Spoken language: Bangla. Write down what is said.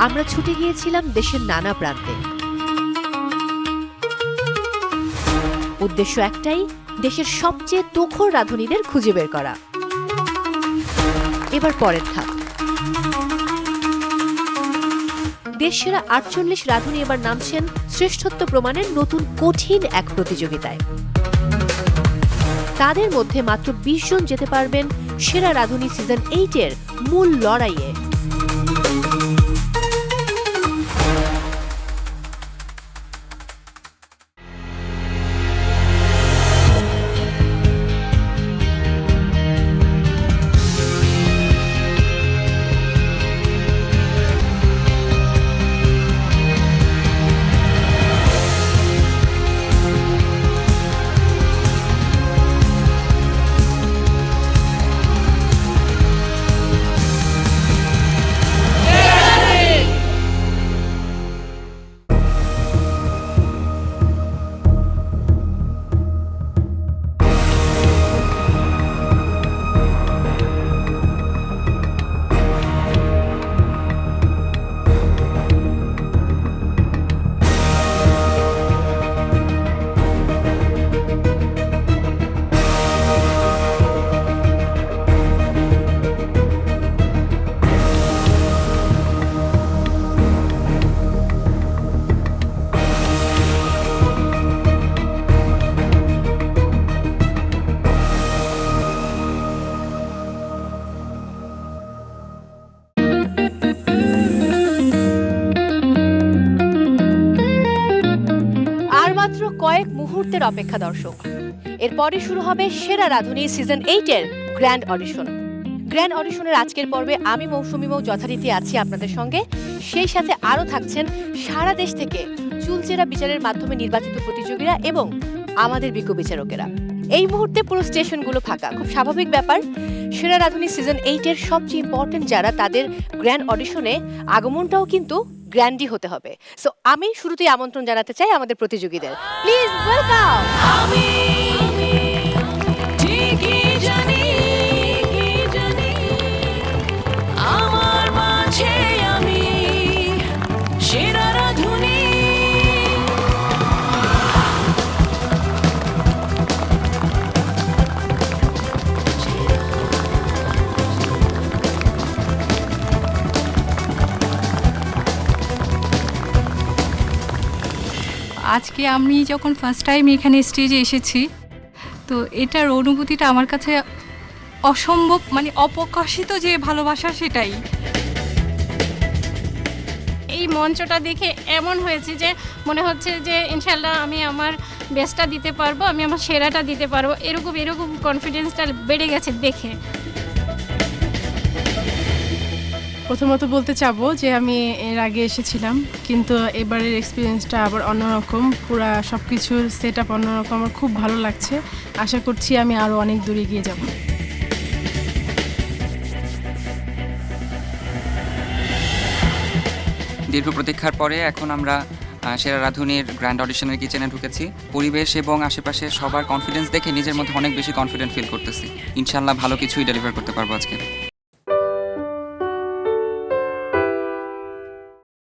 আমরা ছুটে গিয়েছিলাম দেশের নানা প্রান্তে। উদ্দেশ্য একটাই, দেশের সবচেয়ে তুখোর রাঁধুনিদের খুঁজে বের করা। এবার পরের ধাপ। দেশসেরা আটচল্লিশ রাঁধুনি এবার নামছেন শ্রেষ্ঠত্ব প্রমাণের নতুন কঠিন এক প্রতিযোগিতায়। তাদের মধ্যে মাত্র বিশ জন যেতে পারবেন সেরা রাঁধুনি সিজন এইটের মূল লড়াইয়ে। মাত্র কয়েক মুহূর্তের অপেক্ষা দর্শক। এরপরে শুরু হবে সেরা রাধুনী সিজন এইটের গ্র্যান্ড অডিশন গ্র্যান্ড অডিশনের আজকের পর্বে আমি মৌসুমি মৌ যথারীতি আছি আপনাদের সঙ্গে। সেই সাথে আরও থাকছেন সারা দেশ থেকে চুলচেরা বিচারের মাধ্যমে নির্বাচিত প্রতিযোগীরা এবং আমাদের বিজ্ঞ বিচারকেরা। এই মুহূর্তে পুরো স্টেশনগুলো ফাঁকা, খুব স্বাভাবিক ব্যাপার। সেরা রাধুনী সিজন এইটের সবচেয়ে ইম্পর্টেন্ট যারা তাদের গ্র্যান্ড অডিশনে আগমনটাও কিন্তু গ্র্যান্ডই হতে হবে। সো আমি শুরুতেই আমন্ত্রণ জানাতে চাই আমাদের প্রতিযোগীদের। প্লিজ ওয়েলকাম আজকে আমি যখন ফার্স্ট টাইম এখানে স্টেজে এসেছি, তো এটার অনুভূতিটা আমার কাছে অসম্ভব মানে অপ্রকাশিত যে ভালোবাসা সেটাই। এই মঞ্চটা দেখে এমন হয়েছে যে মনে হচ্ছে যে ইনশাল্লাহ আমি আমার বেস্টটা দিতে পারব, আমি আমার সেরাটা দিতে পারব, এরকম এরকম কনফিডেন্সটা বেড়ে গেছে দেখে। প্রথমত বলতে চাবো যে আমি এর আগে এসেছিলাম, কিন্তু এবারের এক্সপিরিয়েন্সটা আবার অন্যরকম। পুরা সব কিছুর সেট আপ অন্যরকম। আমার খুব ভালো লাগছে। আশা করছি আমি আরও অনেক দূরে গিয়ে যাব। দীর্ঘ প্রতীক্ষার পরে এখন আমরা সেরা রাধুনির গ্র্যান্ড অডিশনের কিচেনে ঢুকেছি। পরিবেশ এবং আশেপাশে সবার কনফিডেন্স দেখে নিজের মধ্যে অনেক বেশি কনফিডেন্ট ফিল করতেছি। ইনশাল্লাহ ভালো কিছুই ডেলিভার করতে পারব আজকে।